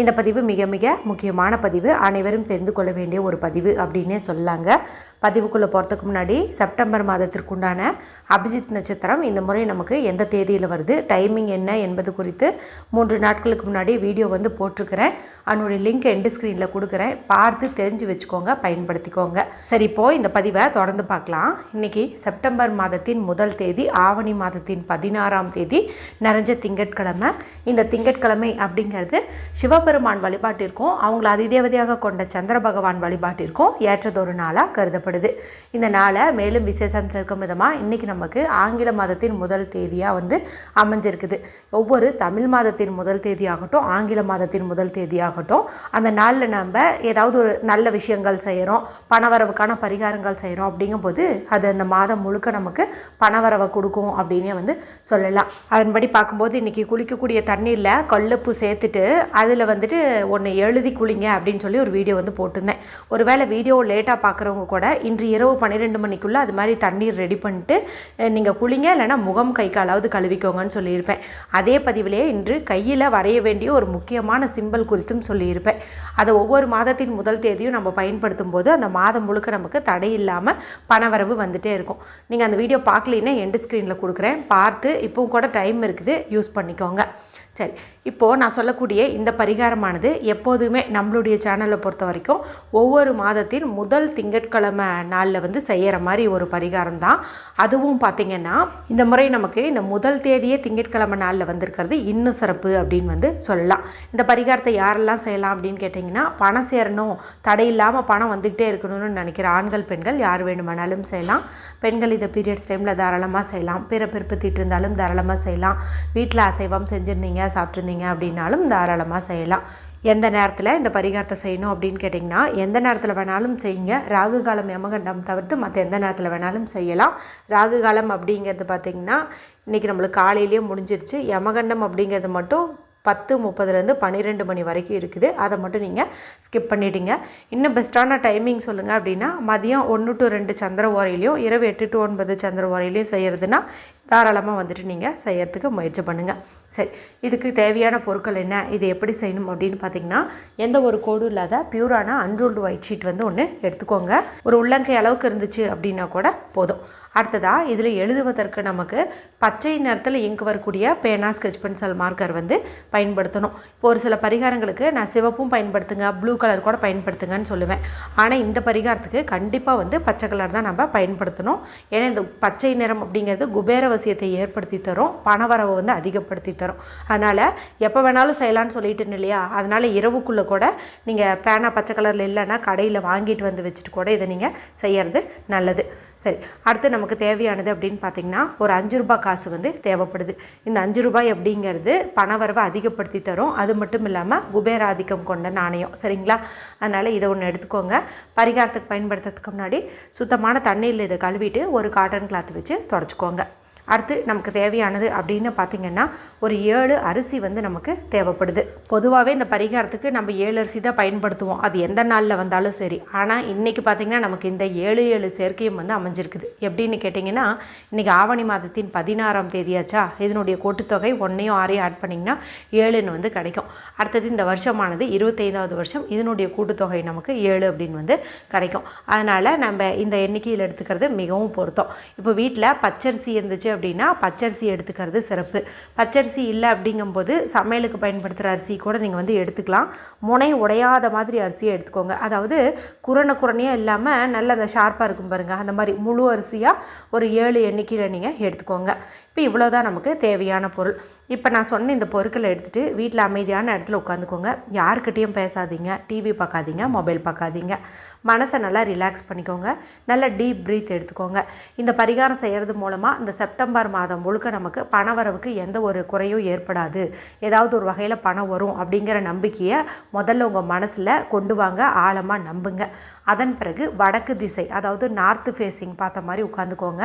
இந்த பதிவு மிக மிக முக்கியமான பதிவு. அனைவரும் தெரிந்து கொள்ள வேண்டிய ஒரு பதிவு அப்படின்னே சொல்லாங்க. பதிவுக்குள்ளே போகிறதுக்கு முன்னாடி செப்டம்பர் மாதத்திற்குண்டான அபிஜித் நட்சத்திரம் இந்த முறை நமக்கு எந்த தேதியில் வருது டைமிங் என்ன என்பது குறித்து மூன்று நாட்களுக்கு முன்னாடி வீடியோ வந்து போட்டிருக்கிறேன். அதனுடைய லிங்க் எண்டு ஸ்க்ரீனில் கொடுக்குறேன். பார்த்து தெரிஞ்சு வச்சுக்கோங்க பயன்படுத்திக்கோங்க. சரி இப்போ இந்த பதிவை தொடர்ந்து பார்க்கலாம். இன்னைக்கு செப்டம்பர் மாதத்தின் முதல் தேதி ஆவணி மாதத்தின் பதினாறாம் தேதி நிறைஞ்ச திங்கட்கிழமை. இந்த திங்கட்கிழமை அப்படிங்கிறது சிவ சிவபெருமான் வழிபாட்டிற்கும் அவங்கள அதிதேவதையாக கொண்ட சந்திர பகவான் வழிபாட்டிற்கும் ஏற்றதொரு நாளாக கருதப்படுது. இந்த நாளை மேலும் விசேஷம் சேர்க்கும் விதமாக இன்றைக்கி நமக்கு ஆங்கில மாதத்தின் முதல் தேதியாக வந்து அமைஞ்சிருக்குது. ஒவ்வொரு தமிழ் மாதத்தின் முதல் தேதியாகட்டும் ஆங்கில மாதத்தின் முதல் தேதியாகட்டும் அந்த நாளில் நம்ம ஏதாவது ஒரு நல்ல விஷயங்கள் செய்கிறோம் பணவரவுக்கான பரிகாரங்கள் செய்கிறோம் அப்படிங்கும்போது அது அந்த மாதம் முழுக்க நமக்கு பணவரவை கொடுக்கும் அப்படின்னே வந்து சொல்லலாம். அதன்படி பார்க்கும்போது இன்றைக்கி குளிக்கக்கூடிய தண்ணீரில் கல்லுப்பு சேர்த்துட்டு அதில் வந்து வந்துட்டு ஒன்று எழுதி குளிங்க அப்படின்னு சொல்லி ஒரு வீடியோ வந்து போட்டிருந்தேன். ஒருவேளை வீடியோ லேட்டாக பார்க்குறவங்க கூட இன்று இரவு பன்னிரெண்டு மணிக்குள்ளே அது மாதிரி தண்ணீர் ரெடி பண்ணிட்டு நீங்கள் குளிங்க இல்லைன்னா முகம் கை காலாவது கழுவிக்கோங்கன்னு சொல்லியிருப்பேன். அதே பதிவிலேயே இன்று கையில் வரைய வேண்டிய ஒரு முக்கியமான சிம்பல் குறித்தும் சொல்லியிருப்பேன். அதை ஒவ்வொரு மாதத்தின் முதல் தேதியும் நம்ம பயன்படுத்தும் போது அந்த மாதம் முழுக்க நமக்கு தடை இல்லாமல் பணவரவு வந்துட்டே இருக்கும். நீங்கள் அந்த வீடியோ பார்க்கலன்னா எண்டு ஸ்க்ரீனில் கொடுக்குறேன். பார்த்து இப்போவும் கூட டைம் இருக்குது யூஸ் பண்ணிக்கோங்க. சரி. இப்போது நான் சொல்லக்கூடிய இந்த பரிகாரமானது எப்போதுமே நம்மளுடைய சேனலை பொறுத்த வரைக்கும் ஒவ்வொரு மாதத்தின் முதல் திங்கட்கிழமை நாளில் வந்து செய்கிற மாதிரி ஒரு பரிகாரம் தான். அதுவும் பார்த்திங்கன்னா இந்த முறை நமக்கு இந்த முதல் தேதியே திங்கட்கிழமை நாளில் வந்திருக்கிறது இன்னும் சிறப்பு அப்படின்னு வந்து சொல்லலாம். இந்த பரிகாரத்தை யாரெல்லாம் செய்யலாம் அப்படின்னு கேட்டிங்கன்னா பணம் சேரணும் தடை இல்லாமல் பணம் வந்துக்கிட்டே இருக்கணும்னு நினைக்கிற ஆண்கள் பெண்கள் யார் வேணுமானாலும் செய்யலாம். பெண்கள் இதை பீரியட்ஸ் டைமில் தாராளமாக செய்யலாம். பிற தீட்டு இருந்தாலும் தாராளமாக செய்யலாம். வீட்டில் அசைவம் செஞ்சுருந்தீங்க சாப்பிட்ருந்தீங்க அப்படின்னாலும் தாராளமாக செய்யலாம். எந்த நேரத்தில் இந்த பரிகாரத்தை செய்யணும் அப்படின்னு கேட்டிங்கன்னா எந்த நேரத்தில் வேணாலும் செய்யுங்க. ராகு காலம் யமகண்டம் தவிர்த்து மற்ற எந்த நேரத்தில் வேணாலும் செய்யலாம். ராகு காலம் அப்படிங்கிறது பார்த்திங்கன்னா இன்றைக்கி நம்மளுக்கு காலையிலேயே முடிஞ்சிருச்சு. யமகண்டம் அப்படிங்கிறது மட்டும் பத்து முப்பதுலேருந்து பன்னிரெண்டு மணி வரைக்கும் இருக்குது. அதை மட்டும் நீங்கள் ஸ்கிப் பண்ணிவிடுங்க இன்னும் பெஸ்ட்டான டைமிங் சொல்லுங்கள் அப்படின்னா மதியம் ஒன்று டு ரெண்டு சந்திர ஓரையிலையும் இரவு எட்டு டு ஒன்பது சந்திர ஓரையிலையும் செய்கிறதுனா தாராளமாக வந்துட்டு நீங்கள் செய்கிறதுக்கு முயற்சி பண்ணுங்கள் சரி இதுக்கு தேவையான பொருட்கள் என்ன? இது எப்படி செய்யணும் அப்படின்னு பார்த்தீங்கன்னா எந்த ஒரு கோடும் இல்லாத பியூரான அன்ரோல்டு ஒயிட் ஷீட் வந்து ஒன்று எடுத்துக்கோங்க. ஒரு உள்ளங்கை அளவுக்கு இருந்துச்சு அப்படின்னா கூட போதும். அடுத்ததாக இதில் எழுதுவதற்கு நமக்கு பச்சை நிறத்தில் இங்கு வரக்கூடிய பேனா ஸ்கெச் பென்சில் மார்க்கர் வந்து பயன்படுத்தணும். இப்போ ஒரு சில பரிகாரங்களுக்கு நான் சிவப்பும் பயன்படுத்துங்க ப்ளூ கலர் கூட பயன்படுத்துங்கன்னு சொல்லுவேன். ஆனால் இந்த பரிகாரத்துக்கு கண்டிப்பாக வந்து பச்சை கலர் தான் நம்ம பயன்படுத்தணும். ஏன்னா இந்த பச்சை நிறம் அப்படிங்கிறது குபேர வசியத்தை ஏற்படுத்தி தரும் பணவரவை வந்து அதிகப்படுத்தி தரும். அதனால் எப்போ வேணாலும் செய்யலாம்னு சொல்லிட்டு இல்லையா? அதனால் இரவுக்குள்ளே கூட நீங்கள் பேனா பச்சை கலரில் இல்லைன்னா கடையில் வாங்கிட்டு வந்து வச்சுட்டு கூட இதை நீங்கள் செய்யறது நல்லது. சரி அடுத்து நமக்கு தேவையானது அப்படின்னு பார்த்தீங்கன்னா ஒரு அஞ்சு ரூபாய் காசு வந்து தேவைப்படுது. இந்த அஞ்சு ரூபாய் அப்படிங்கிறது பணவரவை அதிகப்படுத்தி தரும். அது மட்டும் இல்லாமல் குபேராதிக்கம் கொண்ட நாணயம். சரிங்களா? அதனால் இதை ஒன்று எடுத்துக்கோங்க. பரிகாரத்துக்கு பயன்படுத்துறதுக்கு முன்னாடி சுத்தமான தண்ணியில் இதை கழுவிட்டு ஒரு காட்டன் கிளாத் வச்சு தொடச்சிக்கோங்க. அடுத்து நமக்கு தேவையானது அப்படின்னு பார்த்திங்கன்னா ஒரு ஏழு அரிசி வந்து நமக்கு தேவைப்படுது. பொதுவாகவே இந்த பரிகாரத்துக்கு நம்ம ஏழு அரிசி தான் பயன்படுத்துவோம். அது எந்த நாளில் வந்தாலும் சரி. ஆனால் இன்றைக்கி பார்த்திங்கன்னா நமக்கு இந்த ஏழு ஏழு சேர்க்கையும் வந்து அமைஞ்சிருக்குது. எப்படின்னு கேட்டிங்கன்னா இன்றைக்கி ஆவணி மாதத்தின் பதினாறாம் தேதியாச்சா இதனுடைய கூட்டுத்தொகை ஒன்றையும் ஆறையும் ஆட் பண்ணிங்கன்னா ஏழுன்னு வந்து கிடைக்கும். அடுத்தது இந்த வருஷமானது இருபத்தைந்தாவது வருஷம். இதனுடைய கூட்டுத்தொகை நமக்கு ஏழு அப்படின்னு வந்து கிடைக்கும். அதனால் நம்ம இந்த எண்ணிக்கையில் எடுத்துக்கிறது மிகவும் பொருத்தம். இப்போ வீட்டில் பச்சரிசி இருந்துச்சு அப்படின்னா பச்சரிசி எடுத்துக்கிறது சிறப்பு. பச்சரிசி இல்லை அப்படிங்கும்போது சமையலுக்கு பயன்படுத்துகிற அரிசி கூட நீங்கள் வந்து எடுத்துக்கலாம். முனை உடையாத மாதிரி அரிசியை எடுத்துக்கோங்க. அதாவது குரண குரணையாக இல்லாமல் நல்ல அந்த ஷார்ப்பாக இருக்கும் பாருங்கள் அந்த மாதிரி முழு அரிசியாக ஒரு ஏழு எண்ணிக்கையில் நீங்கள் எடுத்துக்கோங்க. இப்போ இவ்வளோ தான் நமக்கு தேவையான பொருள். இப்போ நான் சொன்ன இந்த பொருட்களை எடுத்துகிட்டு வீட்டில் அமைதியான இடத்துல உட்காந்துக்கோங்க. யாருக்கிட்டேயும் பேசாதீங்க. டிவி பார்க்காதீங்க. மொபைல் பார்க்காதீங்க. மனசை நல்லா ரிலாக்ஸ் பண்ணிக்கோங்க. நல்லா டீப் ப்ரீத் எடுத்துக்கோங்க. இந்த பரிகாரம் செய்கிறது மூலமாக இந்த செப்டம்பர் மாதம் முழுக்க நமக்கு பணவரவுக்கு எந்த ஒரு குறையும் ஏற்படாது. ஏதாவது ஒரு வகையில் பணம் வரும் அப்படிங்கிற நம்பிக்கையை முதல்ல உங்கள் மனசில் கொண்டு வாங்க. ஆழமாக நம்புங்க. அதன் பிறகு வடக்கு திசை அதாவது நார்த்து ஃபேஸிங் பார்த்த மாதிரி உட்காந்துக்கோங்க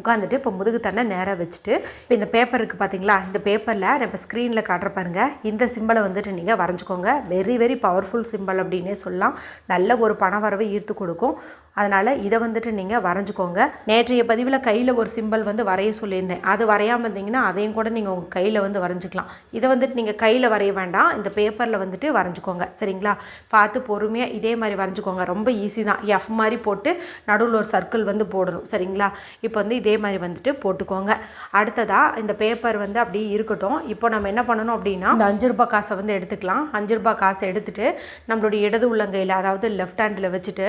உட்காந்துட்டு இப்போ முதுகு தண்டை நேராக வச்சுட்டு இப்போ இந்த பேப்பர் இருக்குது பார்த்தீங்களா? இந்த பேப்பரில் நான் இப்போ ஸ்க்ரீனில் காட்டுற பாருங்க. இந்த சிம்பிளை வந்துட்டு நீங்கள் வரைஞ்சிக்கோங்க. வெரி வெரி பவர்ஃபுல் சிம்பிள் அப்படின்னே சொல்லலாம். நல்ல ஒரு பண வரவை ஈர்த்து கொடுக்கும். அதனால் இதை வந்துட்டு நீங்கள் வரைஞ்சிக்கோங்க. நேற்றைய பதிவில் கையில் ஒரு சிம்பிள் வந்து வரைய சொல்லியிருந்தேன். அது வரையாமல் இருந்தீங்கன்னா அதையும் கூட நீங்கள் உங்கள் கையில் வந்து வரைஞ்சிக்கலாம். இதை வந்துட்டு நீங்கள் கையில் வரைய வேண்டாம். இந்த பேப்பரில் வந்துட்டு வரைஞ்சிக்கோங்க. சரிங்களா? பார்த்து பொறுமையாக இதே மாதிரி வரைஞ்சிக்கோங்க. ரொம்ப ஈஸி தான். எஃப் மாதிரி போட்டு நடுவில் ஒரு சர்க்கிள் வந்து போடணும். சரிங்களா? இப்போ வந்து இதே மாதிரி வந்துட்டு போட்டுக்கோங்க. அடுத்ததாக இந்த பேப்பர் வந்து அப்படியே இருக்கட்டும். இப்போ நம்ம என்ன பண்ணணும் அப்படின்னா இந்த அஞ்சு ரூபாய் காசை வந்து எடுத்துக்கலாம். அஞ்சு ரூபாய் காசை எடுத்துகிட்டு நம்மளுடைய இடது உள்ளங்கையில் அதாவது லெஃப்ட் ஹேண்டில் வச்சுட்டு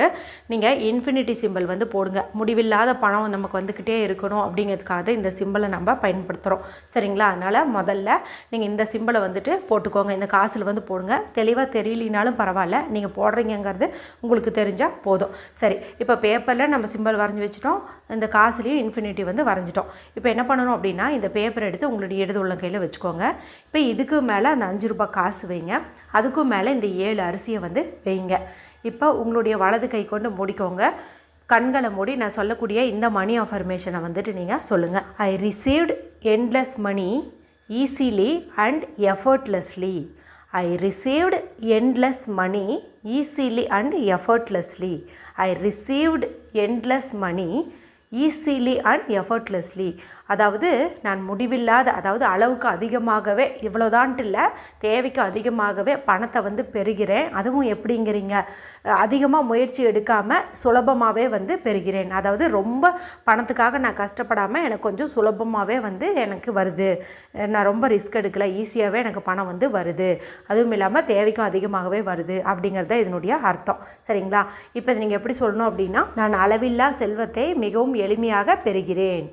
நீங்கள் இன்ஃபினிட்டி சிம்பிள் வந்து போடுங்க. முடிவில்லாத பணம் நமக்கு வந்துக்கிட்டே இருக்கணும் அப்படிங்கிறதுக்காக இந்த சிம்பிளை நம்ம பயன்படுத்துகிறோம் சரிங்களா? அதனால் முதல்ல நீங்கள் இந்த சிம்பிளை வந்துட்டு போட்டுக்கோங்க. இந்த காசில் வந்து போடுங்க. தெளிவாக தெரியலினாலும் பரவாயில்ல. நீங்கள் போடுறீங்கிறது உங்களுக்கு தெரிஞ்சால் போதும். சரி இப்போ பேப்பரில் நம்ம சிம்பிள் வரைஞ்சி வச்சுட்டோம். இந்த காசுலேயும் இன்ஃபினிட்டி வந்து வரைஞ்சிட்டோம். இப்போ என்ன பண்ணணும் அப்படின்னா இந்த பேப்பர் எடுத்து உங்களுடைய இடது உள்ள கையில் வச்சுக்கோங்க. இப்போ இதுக்கு மேலே அந்த அஞ்சு ரூபாய் காசு வைங்க. அதுக்கும் மேலே இந்த ஏழு அரிசியை வந்து வைங்க. இப்போ உங்களுடைய வலது கை கொண்டு மூடிக்கோங்க. கண்களை மூடி நான் சொல்லக்கூடிய இந்த மணி அஃபர்மேஷனை வந்துட்டு நீங்கள் சொல்லுங்கள் I received endless money easily and effortlessly I received endless money easily and effortlessly I received endless money easily and effortlessly அதாவது நான் முடிவில்லாத அதாவது அளவுக்கு அதிகமாகவே இவ்வளோதான்ட்டு இல்லை தேவைக்கு அதிகமாகவே பணத்தை வந்து பெறுகிறேன். அதுவும் எப்படிங்கிறீங்க? அதிகமாக முயற்சி எடுக்காமல் சுலபமாகவே வந்து பெறுகிறேன். அதாவது ரொம்ப பணத்துக்காக நான் கஷ்டப்படாமல் எனக்கு கொஞ்சம் சுலபமாகவே வந்து எனக்கு வருது. நான் ரொம்ப ரிஸ்க் எடுக்கலை ஈஸியாகவே எனக்கு பணம் வந்து வருது. அதுவும் இல்லாமல் தேவைக்கும் அதிகமாகவே வருது அப்படிங்கிறத இதனுடைய அர்த்தம். சரிங்களா? இப்போ நீங்கள் எப்படி சொல்லணும் அப்படின்னா நான் அளவில்லா செல்வத்தை மிகவும் எளிமையாக பெறுகிறேன்.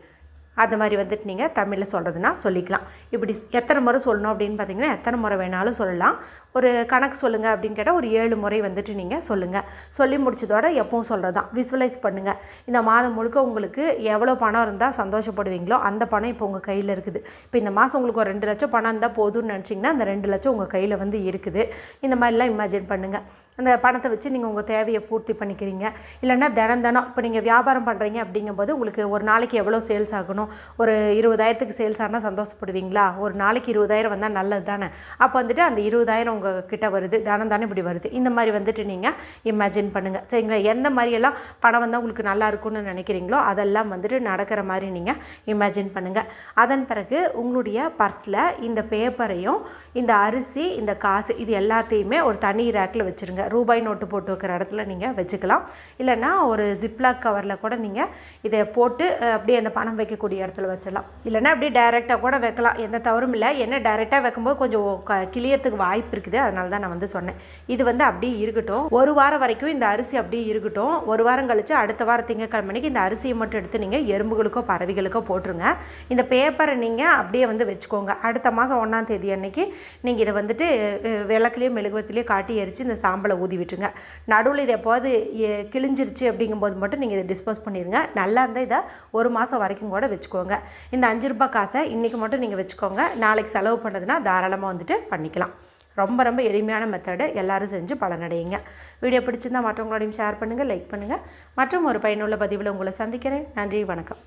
அந்த மாதிரி வந்துட்டு நீங்கள் தமிழில் சொல்கிறதுனா சொல்லிக்கலாம். இப்படி எத்தனை முறை சொல்லணும் அப்படின்னு பார்த்தீங்கன்னா எத்தனை முறை வேணாலும் சொல்லலாம். ஒரு கணக்கு சொல்லுங்கள் அப்படின்னு கேட்டால் ஒரு ஏழு முறை வந்துட்டு நீங்கள் சொல்லுங்கள் சொல்லி முடிச்சதோட எப்பவும் சொல்கிறது தான் விசுவலைஸ் பண்ணுங்கள் இந்த மாதம் முழுக்க உங்களுக்கு எவ்வளோ பணம் இருந்தால் சந்தோஷப்படுவீங்களோ அந்த பணம் இப்போ உங்கள் கையில் இருக்குது. இப்போ இந்த மாதம் உங்களுக்கு ஒரு ரெண்டு லட்சம் பணம் இருந்தால் போதும்னு நினச்சிங்கன்னா அந்த ரெண்டு லட்சம் உங்கள் கையில் வந்து இருக்குது. இந்த மாதிரிலாம் இமேஜின் பண்ணுங்கள் அந்த பணத்தை வச்சு நீங்கள் உங்கள் தேவையை பூர்த்தி பண்ணிக்கிறீங்க. இல்லைன்னா தினம் தினம் இப்போ நீங்கள் வியாபாரம் பண்ணுறீங்க அப்படிங்கும்போது உங்களுக்கு ஒரு நாளைக்கு எவ்வளோ சேல்ஸ் ஆகணும்? ஒரு இருபதாயிரத்துக்கு சேல்ஸ் ஆனால் சந்தோஷப்படுவீங்களா? ஒரு நாளைக்கு இருபதாயிரம் வந்தால் நல்லது தானே? அப்போ வந்துட்டு அந்த இருபதாயிரம் உங்கள் கிட்ட வருது தானம் தானே இப்படி வருது. இந்த மாதிரி வந்துட்டு நீங்கள் இமேஜின் பண்ணுங்கள் சரிங்களா? எந்த மாதிரியெல்லாம் பணம் வந்தால் உங்களுக்கு நல்லா இருக்கும்னு நினைக்கிறீங்களோ அதெல்லாம் வந்துட்டு நடக்கிற மாதிரி நீங்கள் இமேஜின் பண்ணுங்கள் அதன் பிறகு உங்களுடைய பர்ஸில் இந்த பேப்பரையும் இந்த அரிசி இந்த காசு இது எல்லாத்தையுமே ஒரு தனி ரேக்கில் வச்சுருங்க. ரூபாய் நோட்டு போட்டு வைக்கிற இடத்துல நீங்கள் வச்சுக்கலாம். இல்லைன்னா ஒரு ஜிப்லாக் கவரில் கூட நீங்கள் இதை போட்டு அப்படியே அந்த பணம் வைக்கக்கூடிய இடத்துல வச்சிடலாம். இல்லைன்னா அப்படியே டைரெக்டாக கூட வைக்கலாம். எந்த தவறும் இல்லை. என்ன டைரெக்டாக வைக்கும்போது கொஞ்சம் கிளியறதுக்கு வாய்ப்பு இருக்குது. அதனால தான் நான் வந்து சொன்னேன். இது வந்து அப்படியே இருக்கட்டும். ஒரு வாரம் வரைக்கும் இந்த அரிசி அப்படியே இருக்கட்டும். ஒரு வாரம் கழிச்சு அடுத்த வாரம் திங்கக்கிழமைக்கு இந்த அரிசியை மட்டும் எடுத்து நீங்கள் எறும்புகளுக்கோ பறவைகளுக்கோ போட்டுருங்க. இந்த பேப்பரை நீங்கள் அப்படியே வந்து வச்சுக்கோங்க. அடுத்த மாதம் ஒன்றாம் தேதி அன்னைக்கு நீங்கள் இதை வந்துட்டு அஹ், விளக்குலேயும் மெழுகுவத்திலையும் காட்டி எரித்து இந்த சாம்பலை ஊதி விட்டுருங்க. நடுவில் இது எப்போது கிழிஞ்சிருச்சு அப்படிங்கும்போது மட்டும் நீங்கள் இதை டிஸ்போஸ் பண்ணிடுங்க நல்லா இருந்தால் இதை ஒரு மாதம் வரைக்கும் கூட வச்சுக்கோங்க. இந்த அஞ்சு ரூபாய் காசை இன்றைக்கி மட்டும் நீங்கள் வச்சுக்கோங்க. நாளைக்கு செலவு பண்ணுறதுனா தாராளமாக வந்துட்டு பண்ணிக்கலாம். ரொம்ப ரொம்ப எளிமையான மெத்தடு எல்லோரும் செஞ்சு பலனடையுங்க. வீடியோ பிடிச்சிருந்தா மற்றவங்களோடையும் ஷேர் பண்ணுங்கள் லைக் பண்ணுங்கள் மற்றும் ஒரு பயனுள்ள பதிவில் உங்களை சந்திக்கிறேன். நன்றி வணக்கம்.